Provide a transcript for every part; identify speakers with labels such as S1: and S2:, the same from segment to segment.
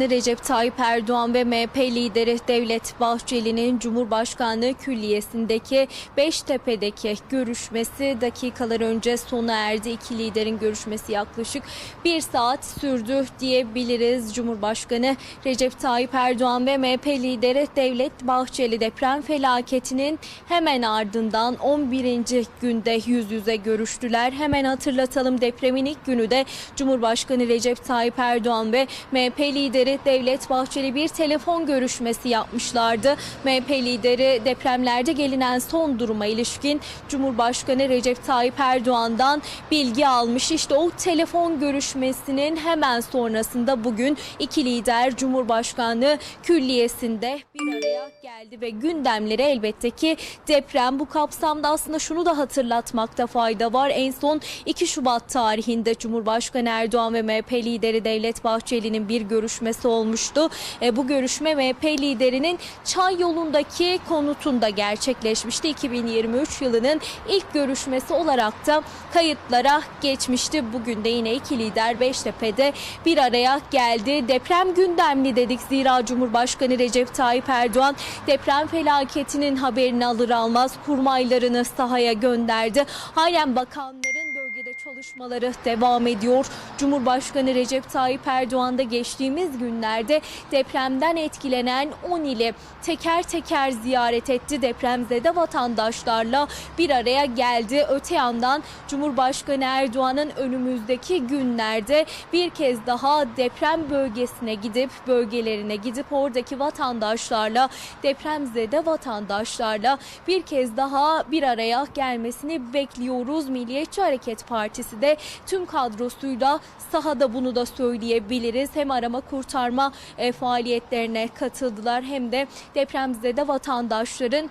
S1: Recep Tayyip Erdoğan ve MHP lideri Devlet Bahçeli'nin Cumhurbaşkanlığı Külliyesi'ndeki Beştepe'deki görüşmesi dakikalar önce sona erdi. İki liderin görüşmesi yaklaşık bir saat sürdü diyebiliriz. Cumhurbaşkanı Recep Tayyip Erdoğan ve MHP lideri Devlet Bahçeli deprem felaketinin hemen ardından 11. günde yüz yüze görüştüler. Hemen hatırlatalım depremin ilk günü de Cumhurbaşkanı Recep Tayyip Erdoğan ve MHP lideri Devlet Bahçeli bir telefon görüşmesi yapmışlardı. MHP lideri depremlerde gelinen son duruma ilişkin Cumhurbaşkanı Recep Tayyip Erdoğan'dan bilgi almış. İşte o telefon görüşmesinin hemen sonrasında bugün iki lider Cumhurbaşkanlığı Külliyesi'nde bir araya geldi ve gündemleri elbette ki deprem. Bu kapsamda aslında şunu da hatırlatmakta fayda var. En son 2 Şubat tarihinde Cumhurbaşkanı Erdoğan ve MHP lideri Devlet Bahçeli'nin bir görüşmesi olmuştu. E, bu görüşme MHP liderinin Çay yolundaki konutunda gerçekleşmişti. 2023 yılının ilk görüşmesi olarak da kayıtlara geçmişti. Bugün de yine iki lider Beştepe'de bir araya geldi. Deprem gündemli dedik zira Cumhurbaşkanı Recep Tayyip Erdoğan deprem felaketinin haberini alır almaz kurmaylarını sahaya gönderdi. Halen bakanların bölgede çalışmaları devam ediyor. Cumhurbaşkanı Recep Tayyip Erdoğan da geçtiğimiz günlerde depremden etkilenen 10 ili teker teker ziyaret etti. Depremzede vatandaşlarla bir araya geldi. Öte yandan Cumhurbaşkanı Erdoğan'ın önümüzdeki günlerde bir kez daha deprem bölgesine gidip bölgelerine gidip oradaki vatandaşlarla depremzede vatandaşlarla bir kez daha bir araya gelmesini bekliyoruz. Milliyetçi Hareket Partisi de tüm kadrosuyla sahada bunu da söyleyebiliriz. Hem arama kurtarma e, faaliyetlerine katıldılar hem de depremzede vatandaşların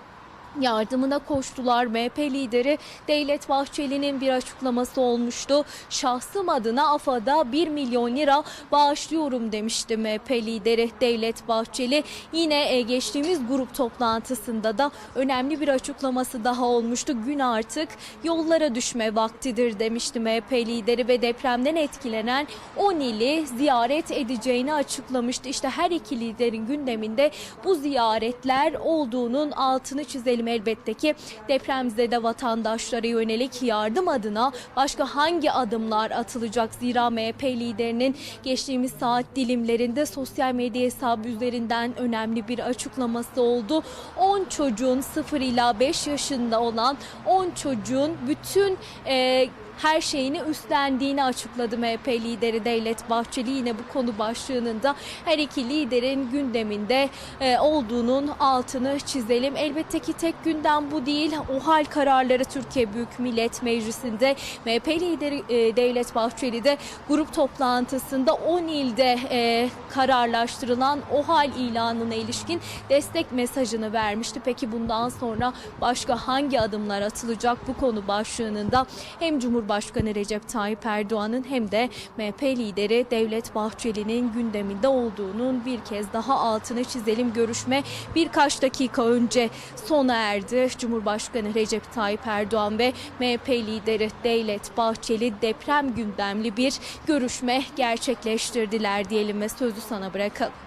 S1: yardımına koştular. MHP lideri Devlet Bahçeli'nin bir açıklaması olmuştu. Şahsım adına AFAD'a 1 milyon lira bağışlıyorum demişti MHP lideri Devlet Bahçeli. Yine e, geçtiğimiz grup toplantısında da önemli bir açıklaması daha olmuştu. Gün artık yollara düşme vaktidir demişti MHP lideri ve depremden etkilenen 10 ili ziyaret edeceğini açıklamıştı. İşte her iki liderin gündeminde bu ziyaretler olduğunun altını çizelim elbette ki depremzede vatandaşlara yönelik yardım adına başka hangi adımlar atılacak? Zira MHP liderinin geçtiğimiz saat dilimlerinde sosyal medya hesabı üzerinden önemli bir açıklaması oldu. 10 çocuğun 0 ila 5 yaşında olan 10 çocuğun bütün e, her şeyini üstlendiğini açıkladı MHP lideri Devlet Bahçeli. Yine bu konu başlığının da her iki liderin gündeminde e, olduğunun altını çizelim. Elbette ki tek gündem bu değil. O hal kararları Türkiye Büyük Millet Meclisi'nde MHP lideri e, Devlet Bahçeli de grup toplantısında 10 ilde e, kararlaştırılan o hal ilanına ilişkin destek mesajını vermişti. Peki bundan sonra başka hangi adımlar atılacak bu konu başlığının da hem Cumhurbaşkanı Recep Tayyip Erdoğan'ın hem de MHP lideri Devlet Bahçeli'nin gündeminde olduğunun bir kez daha altını çizelim. Görüşme birkaç dakika önce sona erdi. Cumhurbaşkanı Recep Tayyip Erdoğan ve MHP lideri Devlet Bahçeli deprem gündemli bir görüşme gerçekleştirdiler diyelim ve sözü sana bırakalım.